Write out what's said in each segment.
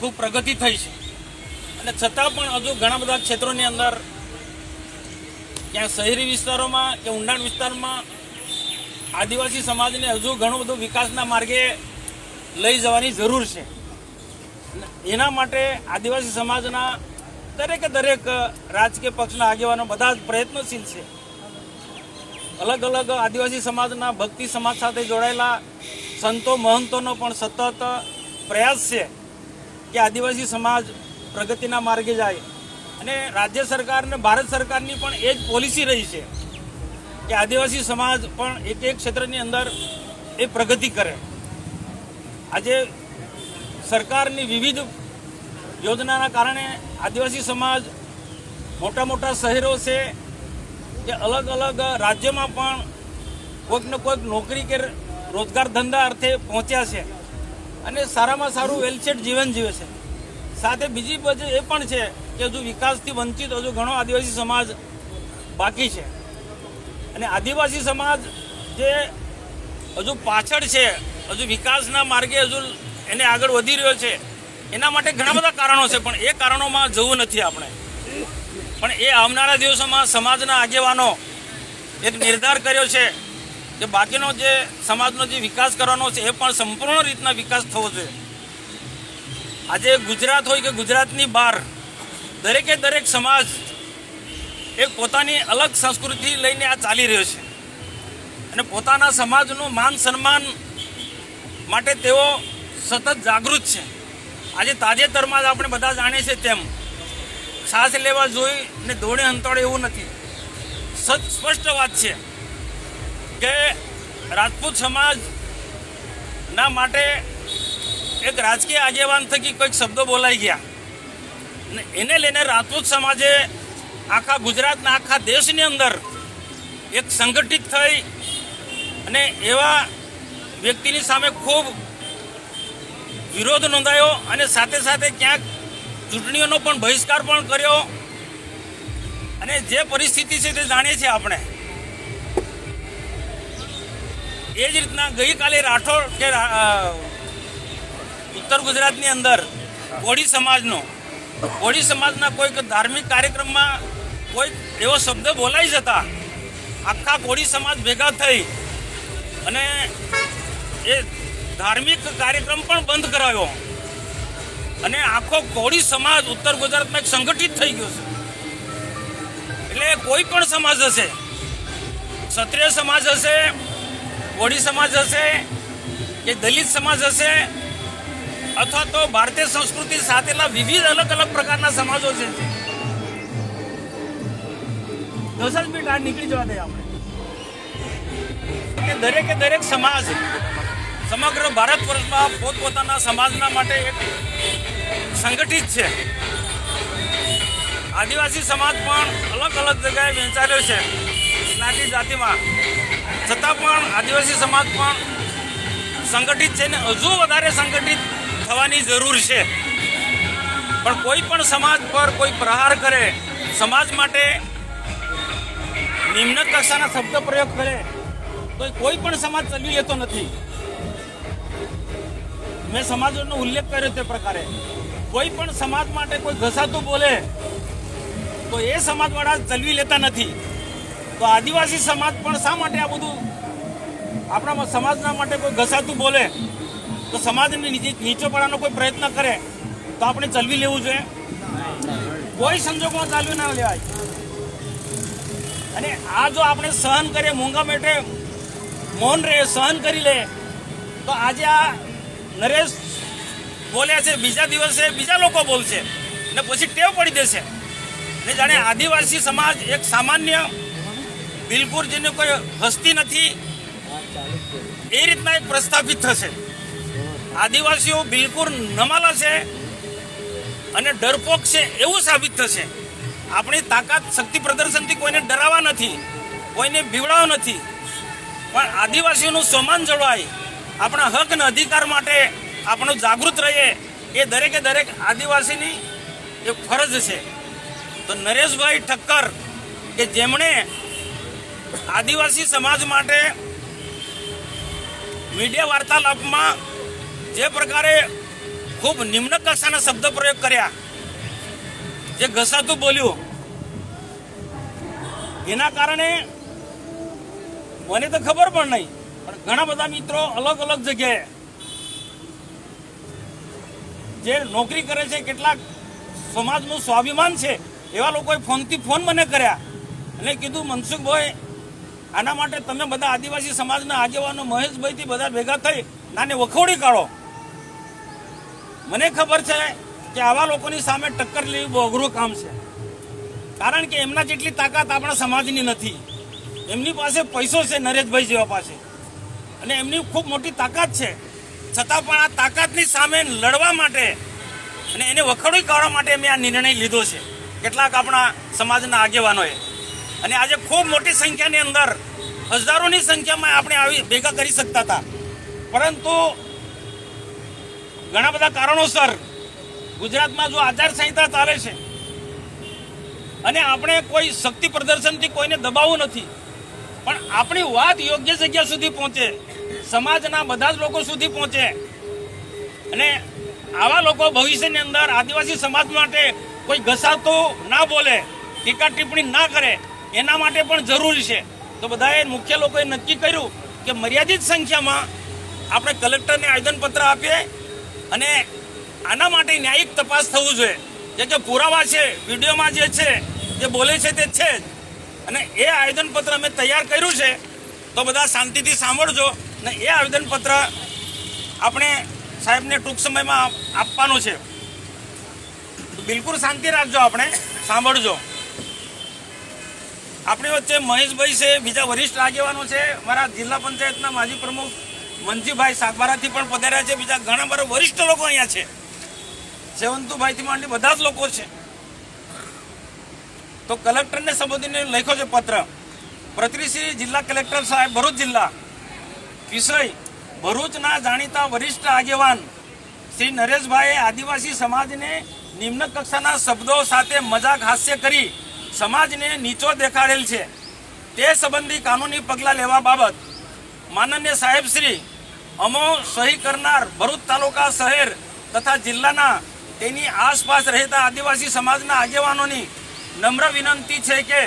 ખૂબ પ્રગતિ થઈ છે. અને છતાં પણ હજુ ઘણા બધા ક્ષેત્રોની અંદર ક્યાં શહેરી વિસ્તારોમાં કે ઊંડાણ વિસ્તારમાં આદિવાસી સમાજને હજુ ઘણું બધું વિકાસના માર્ગે લઈ જવાની જરૂર છે. એના માટે આદિવાસી સમાજના દરેકે દરેક રાજકીય પક્ષના આગેવાનો બધા જ પ્રયત્નશીલ છે. અલગ અલગ આદિવાસી સમાજના ભક્તિ સમાજ સાથે જોડાયેલા સંતો મહંતોનો પણ સતત પ્રયાસ છે. કે આદિવાસી સમાજ પ્રગતિના માર્ગે જાય. અને રાજ્ય સરકાર અને ભારત સરકારની પણ એ જ પોલિસી રહી છે કે આદિવાસી સમાજ પણ એક એક ક્ષેત્રની અંદર એ પ્રગતિ કરે. આજે સરકારની વિવિધ યોજનાના કારણે આદિવાસી સમાજ મોટા મોટા શહેરો છે કે અલગ અલગ રાજ્યોમાં પણ કોઈક ને કોઈક નોકરી કે રોજગાર ધંધા અર્થે પહોંચ્યા છે. અને સારામાં સારું વેલસેટ જીવન જીવે છે. સાથે બીજી બધી એ પણ છે કે હજુ વિકાસથી વંચિત, હજુ ઘણો આદિવાસી સમાજ બાકી છે. અને આદિવાસી સમાજ જે હજુ પાછળ છે, હજુ વિકાસના માર્ગે હજુ એને આગળ વધી રહ્યો છે, એના માટે ઘણા બધા કારણો છે, પણ એ કારણોમાં જવું નથી આપણે. પણ એ આવનારા દિવસોમાં સમાજના આગેવાનો એક નિર્ધાર કર્યો છે કે બાકીનો જે સમાજનો જે વિકાસ કરવાનો છે, એ પણ સંપૂર્ણ રીતના વિકાસ થવો જોઈએ. આજે ગુજરાત હોય કે ગુજરાતની બહાર, દરેકે દરેક સમાજ એક પોતાની અલગ સંસ્કૃતિ લઈને આ ચાલી રહ્યો છે. અને પોતાના સમાજનું માન સન્માન માટે તેઓ સતત જાગૃત છે. આજે તાજેતરમાં જ આપણે બધા જાણીએ છીએ તેમ શ્વાસ લેવા જોઈ ને દોડે અંતોડે એવું નથી. સત સ્પષ્ટ વાત છે. કે રાજપૂત સમાજના માટે એક રાજકીય આગેવાન થકી કોઈક શબ્દો બોલાઈ ગયા. ને એને લઈને રાજપૂત સમાજે આખા ગુજરાતના આખા દેશની અંદર એક સંગઠિત થઈ અને એવા વ્યક્તિની સામે ખૂબ વિરોધ નોંધાયો અને સાથે સાથે ક્યાંક ચૂંટણીઓનો પણ બહિષ્કાર પણ કર્યો. અને જે પરિસ્થિતિ છે તે જાણીએ છીએ આપણે. એ જ રીતના ગઈકાલે રાઠોડ કે ઉત્તર ગુજરાતની અંદર કોળી સમાજનો, કોળી સમાજના કોઈક ધાર્મિક કાર્યક્રમમાં કોઈક એવો શબ્દ બોલાઈ જતા આખા કોળી સમાજ ભેગા થઈ અને એ ધાર્મિક કાર્યક્રમ પણ બંધ કરાયો. અને આખો કોળી સમાજ ઉત્તર ગુજરાતમાં એક સંગઠિત થઈ ગયો છે. એટલે કોઈ પણ સમાજ હશે, ક્ષત્રિય સમાજ હશે કોળી સમાજ હશે કે દલિત સમાજ હશે અથવા તો ભારતીય સંસ્કૃતિ સાથેના વિવિધ અલગ અલગ પ્રકારના સમાજો છે? દસ જ મિનિટ આ નીકળી જવા દે આપણે. કે દરેકે દરેક સમાજ, સમગ્ર ભારત વર્ષમાં પોતપોતાના સમાજના માટે એક સંગઠિત છે. આદિવાસી સમાજ પણ અલગ અલગ જગ્યાએ વહેંચાયેલો છે. જ્ઞાતિ જાતિમાં છતાં પણ આદિવાસી સમાજ પણ સંગઠિત છે ને હજુ વધારે સંગઠિત થવાની જરૂર છે. પણ કોઈ પણ સમાજ પર કોઈ પ્રહાર કરે, સમાજ માટે નિમ્ન કક્ષાના શબ્દ પ્રયોગ કરે તો કોઈ પણ સમાજ ચલવી લેતો નથી. મેં સમાજનો ઉલ્લેખ કર્યો તે પ્રકારે. કોઈ પણ સમાજ માટે કોઈ ઘસાતું બોલે, તો એ સમાજવાળા ચલવી લેતા નથી. તો આદિવાસી સમાજ પણ શા માટે આ બધું આપણા સમાજના માટે કોઈ ઘસાતું બોલે? તો સમાજને નીચે નીચો પડવાનો કોઈ પ્રયત્ન કરે, તો આપણે ચલવી લેવું જોઈએ? કોઈ સંજોગોમાં ચાલવી ના લેવાય. અને આ જો આપણે સહન કરીએ, મોંઘા મેટે મૌન રહે સહન કરી લે, તો આજે આ નરેશ બોલ્યા છે, બીજા દિવસે બીજા લોકો બોલશે, ને પછી ટેવ પડી દેશે. ને જાણે આદિવાસી સમાજ એક સામાન્ય બિલકુલ જેને કોઈ હસ્તી નથી. એ રીતના એક પ્રસ્થાપિત થશે. આદિવાસીઓ બિલકુલ નમાલા છે અને ડરપોક છે એવું સાબિત થશે. આપણી તાકાત શક્તિ પ્રદર્શનથી કોઈને ડરાવવા નથી, કોઈને બીવડાવવા નથી. પણ આદિવાસીઓનું સમાન જળવાય, આપણા હક અને અધિકાર માટે આપણો જાગૃત રહીએ, એ દરેકે દરેક આદિવાસીની એક ફરજ છે. તો નરેશભાઈ ઠક્કર કે જેમણે આદિવાસી સમાજ માટે મીડિયા વાર્તાલાપમાં જે પ્રકારે ખૂબ નિમ્ન કક્ષાના શબ્દ પ્રયોગ કર્યા, જે ઘસાતું બોલ્યું, એના કારણે મને તો ખબર પણ નહીં, પણ ઘણા બધા મિત્રો અલગ અલગ જગ્યાએ જે નોકરી કરે છે, કેટલાક સમાજનું સ્વાભિમાન છે, એવા લોકોએ ફોનથી ફોન મને કર્યા અને કીધું, મનસુખભાઈ આના માટે તમે બધા આદિવાસી સમાજના આગેવાનો મહેશભાઈથી બધા ભેગા થઈ નાને વખોડી કાઢો. મને ખબર છે કે આવા લોકોની સામે ટક્કર લેવી બહુ અઘરું કામ છે. કારણ કે એમના જેટલી તાકાત આપણા સમાજની નથી. એમની પાસે પૈસો છે નરેશભાઈ જેવા પાસે. અને એમની ખૂબ મોટી તાકાત છે. છતાં પણ આ તાકાતની સામે લડવા માટે અને એને વખોડી કાઢવા માટે મેં આ નિર્ણય લીધો છે. કેટલાક આપણા સમાજના આગેવાનોએ. અને આજે ખૂબ મોટી સંખ્યાની અંદર હજારોની સંખ્યામાં આપણે આવી ભેગા કરી શકતા હતા. પરંતુ ઘણા બધા કારણોસર ગુજરાતમાં જો આચારસંહિતા ચાલે છે અને આપણે કોઈ શક્તિ પ્રદર્શનથી કોઈને દબાવવું નથી, પણ આપણી વાત યોગ્ય જગ્યા સુધી પહોંચે, સમાજના બધા જ લોકો સુધી પહોંચે અને આવા લોકો ભવિષ્યની અંદર આદિવાસી સમાજ માટે કોઈ ઘસાતો ના બોલે, ટીકા ટિપ્પણી ના કરે એના માટે પણ જરૂરી છે. તો બધાએ મુખ્ય લોકોએ નક્કી કર્યું કે મર્યાદિત સંખ્યામાં આપણે કલેક્ટરને આવેદનપત્ર આપીએ અને આના માટે ન્યાયિક તપાસ થવું જોઈએ. જે કે પુરાવા છે, વિડીયોમાં જે છે, જે બોલે છે તે છે જ. અને એ આવેદનપત્ર અમે તૈયાર કર્યું છે, તો બધા શાંતિથી સાંભળજો ને એ આવેદનપત્ર આપણે સાહેબને ટૂંક સમયમાં આપવાનું છે. બિલકુલ શાંતિ રાખજો આપણે, સાંભળજો. આપણી વચ્ચે મહેશભાઈ છે, બીજા વરિષ્ઠ આગેવાનો છે, મારા જિલ્લા પંચાયતના માજી પ્રમુખ મનજીભાઈ સાગબારાથી પણ પધાર્યા છે, બીજા ઘણા બધા વરિષ્ઠ લોકો અહીંયા છે. સેવંતુભાઈથી માંડી બધા જ લોકો છે. તો કલેક્ટરને સંબોધીને લખ્યો છે પત્ર. પ્રતિશ્રી જિલ્લા કલેક્ટર સાહેબ, ભરૂચ જિલ્લા. વિષય, ભરૂચના જાણીતા વરિષ્ઠ આગેવાન શ્રી નરેશભાઈએ આદિવાસી સમાજને નિમ્ન કક્ષાના શબ્દો સાથે મજાક હાસ્ય કરી સમાજને નીચો દેખાડેલ છે. તે સંબંધી કાનૂની પગલાં લેવા બાબત માનન્ય સાહેબશ્રી અમો સહી કરનાર ભરૂચ તાલુકા શહેર તથા જિલ્લાના તેની આસપાસ રહેતા આદિવાસી સમાજના આગેવાનોની નમ્ર વિનંતી છે કે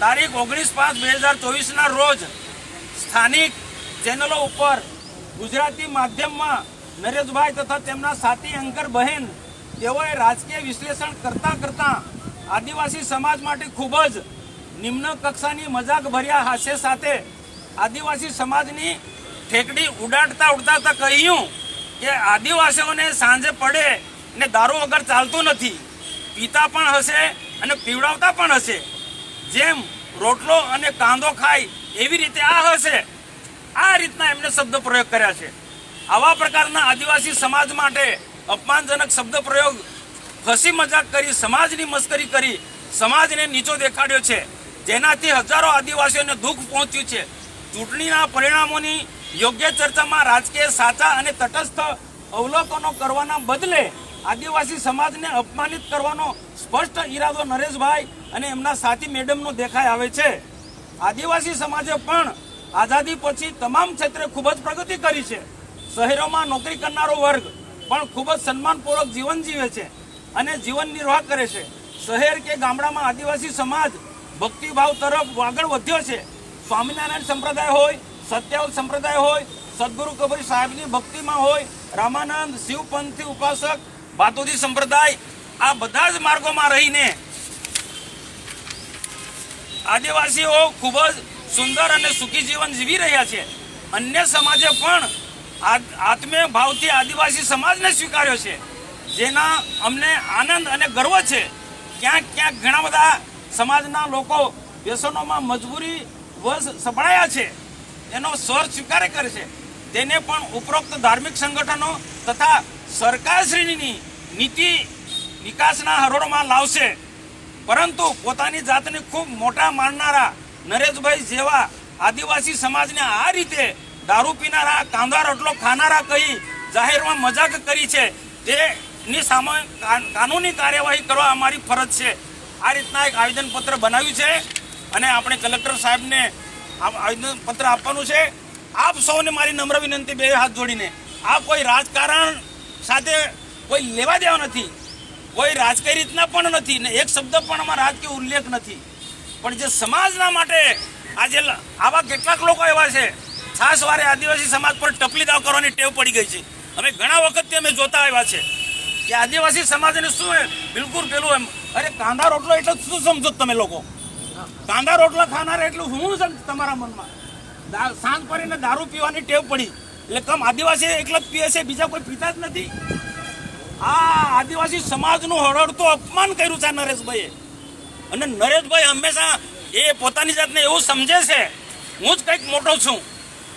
તારીખ ઓગણીસ પાંચ બે હજાર ચોવીસના રોજ સ્થાનિક ચેનલો ઉપર ગુજરાતી માધ્યમમાં નરેશભાઈ તથા તેમના સાથી અંકર બહેન તેઓએ રાજકીય વિશ્લેષણ કરતાં કરતા આદિવાસી સમાજ માટે ખૂબ જ નિમ્ન કક્ષાની મજાક ભર્યા હાસ્ય સાથે આદિવાસી સમાજની ઠેકડી ઉડાડતા ઉડાડતા કહ્યું કે આદિવાસીઓને સાંજે પડે ને દારૂ વગર ચાલતું નથી. પીતા પણ હશે અને પીવડાવતા પણ હશે. જેમ રોટલો અને કાંદો ખાય એવી રીતે આ હશે. આ રીતના એમને શબ્દ પ્રયોગ કર્યા છે. આવા પ્રકારના આદિવાસી સમાજ માટે અપમાનજનક શબ્દ પ્રયોગ હસી મજાક કરી, સમાજની મસ્કરી કરી, સમાજને નીચો દેખાડ્યો છે. જેનાથી હજારો આદિવાસીઓને દુઃખ પહોંચ્યું છે. ચૂંટણીના પરિણામોની યોગ્ય ચર્ચામાં રાજકીય સાચા અને તટસ્થ અવલોકનો કરવાના બદલે આદિવાસી સમાજને અપમાનિત કરવાનો સ્પષ્ટ ઈરાદો નરેશભાઈ અને એમના સાથી મેડમનો દેખાઈ આવે છે. આદિવાસી સમાજે પણ આઝાદી પછી તમામ ક્ષેત્રે ખૂબ જ પ્રગતિ કરી છે. શહેરોમાં નોકરી કરનારો વર્ગ પણ ખૂબ જ સન્માનપૂર્વક જીવન જીવે છે. અને જીવન નિર્વાહ કરે છે. શહેર કે ગામડામાં આદિવાસી સમાજ ભક્તિભાવ તરફ આગળ વધ્યો છે. સ્વામિનારાયણ સંપ્રદાય હોય સત્યાવ સંપ્રદાય હોય, સદગુરુ કબીર સાહેબની ભક્તિમાં હોય, રામાનંદ, શિવપંથી ઉપાસક, બાતુજી સંપ્રદાય, આ બધા જ માર્ગોમાં રહીને આદિવાસીઓ ખૂબ જ સુંદર અને સુખી જીવન જીવી રહ્યા છે. અન્ય સમાજે પણ આત- આત્મીય ભાવથી આદિવાસી સમાજને સ્વીકાર્યો છે. જેના અમને આનંદ અને ગર્વ છે, ક્યાંક ક્યાંક ઘણા બધા સમાજના લોકો વ્યસનોમાં મજબૂરી વશ સપડાયા છે, એનો સ્વર સ્વીકાર કરે છે. તેને પણ ઉપરોક્ત ધાર્મિક સંગઠનો તથા સરકારશ્રીની નીતિ વિકાસના હરોળમાં લાવશે. પરંતુ પોતાની જાતને ખૂબ મોટા માનનારા નરેશભાઈ જેવા આદિવાસી સમાજને આ રીતે દારૂ પીનારા, કાંદા રોટલો ખાનારા કહી જાહેરમાં મજાક કરી છે તેની સામે કાનૂની કાર્યવાહી કરવા અમારી ફરજ છે. આ રીતના એક આવેદનપત્ર બનાવ્યું છે અને આપણે કલેક્ટર સાહેબને આવેદનપત્ર આપવાનું છે. આપ સૌને મારી નમ્ર વિનંતી બે હાથ જોડીને, આ કોઈ રાજકારણ સાથે કોઈ લેવા દેવા નથી. કોઈ રાજકીય રીતના પણ નથી ને એક શબ્દ પણ આમાં રાજકીય ઉલ્લેખ નથી. પણ જે સમાજના માટે આજે આવા કેટલાક લોકો એવા છે. ખાસ વારે આદિવાસી સમાજ પર ટપલી દાવ કરવાની ટેવ પડી ગઈ છે. અમે ઘણા વખતથી અમે જોતા આવ્યા છે. કે આદિવાસી સમાજને શું બિલકુલ પેલું એમ. અરે કાંદા રોટલો એટલે શું સમજો તમે લોકો? કાંદા રોટલા ખાનાર એટલું શું છે તમારા મનમાં. સાંજ પડીને દારૂ પીવાની ટેવ પડી. એટલે કમ આદિવાસી એકલા જ પીએ છે, બીજા કોઈ પીતા જ નથી? આ આદિવાસી સમાજનું હળહળતું અપમાન કર્યું છે નરેશભાઈએ. અને નરેશભાઈ હંમેશા એ પોતાની જાતને એવું સમજે છે. હું જ કંઈક મોટો છું.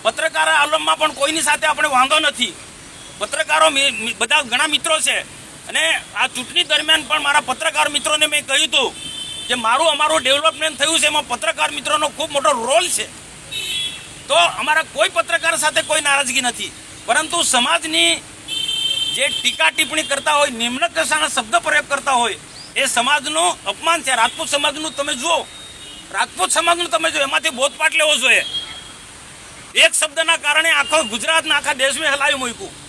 પત્રકાર આલમમાં પણ કોઈની સાથે આપણે વાંધો નથી. પત્રકારો બધા ઘણા મિત્રો છે. અને આ ચૂંટણી દરમિયાન પણ મારા પત્રકાર મિત્રોને મેં કહ્યું હતું કે મારું અમારું ડેવલપમેન્ટ થયું છે, એમાં પત્રકાર મિત્રોનો ખૂબ મોટો રોલ છે. તો અમારા કોઈ પત્રકાર સાથે કોઈ નારાજગી નથી. પરંતુ સમાજની જે ટીકા ટિપ્પણી કરતા હોય, નિમ્ન કક્ષાના શબ્દ પ્રયોગ કરતા હોય, એ સમાજનું અપમાન છે. રાજપૂત સમાજનું તમે જુઓ. રાજપૂત સમાજનું તમે જો એમાંથી બોધપાઠ લેવો જોઈએ. એક શબ્દના કારણે આખો ગુજરાતના, આખા દેશમાં હલાવી મૂક્યું.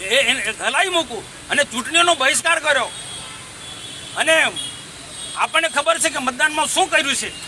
એ એ- એ હલાવી મૂકું. અને ચૂંટણીઓનો બહિષ્કાર કર્યો. અને આપણને ખબર છે કે મતદાનમાં શું કર્યું છે?